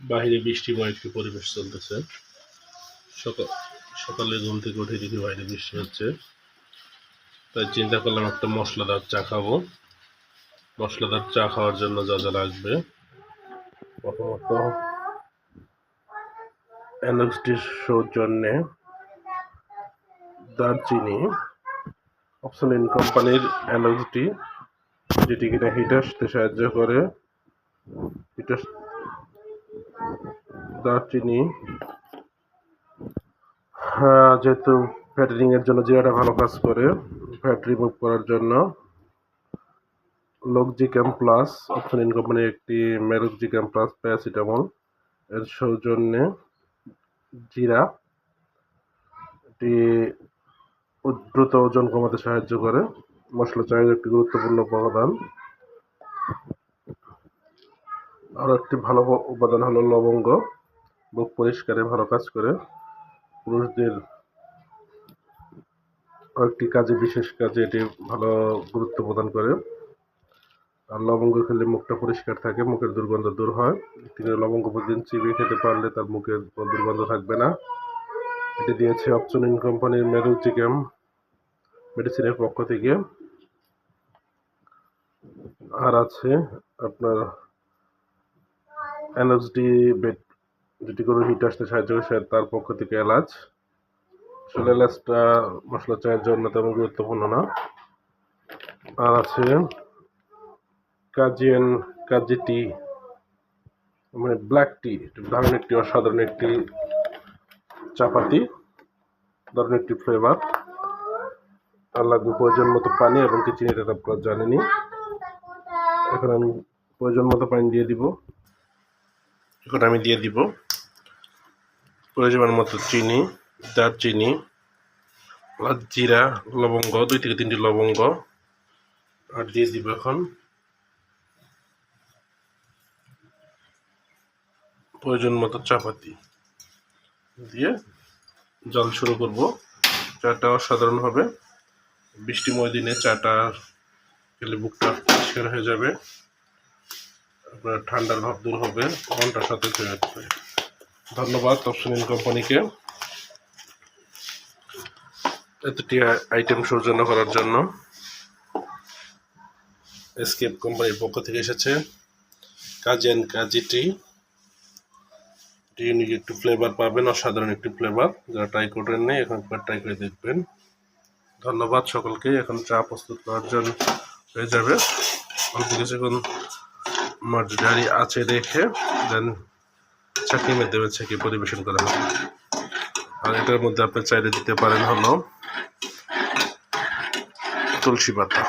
বাইরে বৃষ্টিময় একটি পরিবেশ চলতেছে। সকাল, সকালে ঘুম থেকে উঠে দেখি বাইরে বৃষ্টি হচ্ছে। তাই চিন্তা করলাম একটা মশলাদার চা খাব। মশলাদার চা খাওয়ার জন্য যা যা লাগবে। প্রথমত এনার্জিটির সৌজন্যে দারচিনি, অপসলিন কোম্পানির এনার্জিটি যেটি কিনা হিট আসতে সাহায্য করে। হিট দারচিনি হ্যাঁ যেহেতু ফ্যাটেনিং এর জন্য জিরাটা ভালো কাজ করে, ফ্যাট রিমুভ করার জন্য। লকজিক্যাম প্লাস অপশনিন কোম্পানির একটি মেরোজিক্যাম প্লাস প্যারাসিটামল এর সৌজন্যে জিরা। এটি দ্রুত ওজন কমাতে সাহায্য করে, মশলা চায়ের একটি গুরুত্বপূর্ণ উপাদান। আরও একটি ভালো উপাদান হলো লবঙ্গ। বুক পরিষ্কারে, ভালো কাজ করে। পুরুষদের কয়েকটি কাজে, বিশেষ কাজে এটি ভালো গুরুত্ব প্রদান করে। আর লবঙ্গ খেলে মুখটা পরিষ্কার থাকে, মুখের দুর্গন্ধ দূর হয়। করে লবঙ্গ প্রতিদিন চিবিয়ে খেতে পারলে তার মুখের দুর্গন্ধ থাকবে না। এটি দিয়েছে অপশনিন কোম্পানির মেরুচিক্যাম মেডিসিনের পক্ষ থেকে। আর আছে আপনার এনএসডি বেড যেটি কোনো হিট আসতে সাহায্য করে তার পক্ষ থেকে এলাচ। আসলে এলাচটা মশলা চায়ের জন্য তেমন গুরুত্বপূর্ণ না। আর আছে কাজিয়ান, কাজি টি মানে ব্ল্যাক টি দারুণ একটি, অসাধারণ একটি চাপাতি, দারুণ একটি ফ্লেভার আর লাগবে প্রয়োজন মতো পানি এবং কি চিনিটা আপনারা জানেনি এখন আমি প্রয়োজন মতো পানি দিয়ে দিব। এখন আমি দিয়ে দিব। প্রয়োজন মতো চিনি, দারচিনি, প্লাস জিরা, লবঙ্গ, দুই থেকে তিনটি লবঙ্গ। আর দিয়ে দিব এখন প্রয়োজন মতো চাপাতি। দিয়ে জল শুরু করব। চাটা অসাধারণ হবে। বৃষ্টিময় দিনে চাটা খেলে বুকটা পরিষ্কার হয়ে যাবে। আপনার ঠান্ডার ভাব দূর হবে ঘণ্টার সাথে হয়ে যাবে ধন্যবাদ অপশনিন কোম্পানিকে। এতটি আইটেম সৌজন্য করার জন্য এসকেপ কোম্পানির পক্ষ থেকে এসেছে। কাজি অ্যান্ড কাজি ইউনিক একটু ফ্লেভার পাবেন, অসাধারণ একটি ফ্লেভার যারা ট্রাই করেন নেই, এখন একবার ট্রাই করে দেখবেন। ধন্যবাদ সকলকে, এখন চা প্রস্তুত করার জন্য হয়ে যাবে। অল্প কিছুক্ষণ মাঝারি আছে রেখে দেন চাকরি মাধ্যমে কি পরিবেশন করা হবে আর এটার মধ্যে আপনি চাইলে দিতে পারেন হলো তুলসী পাতা।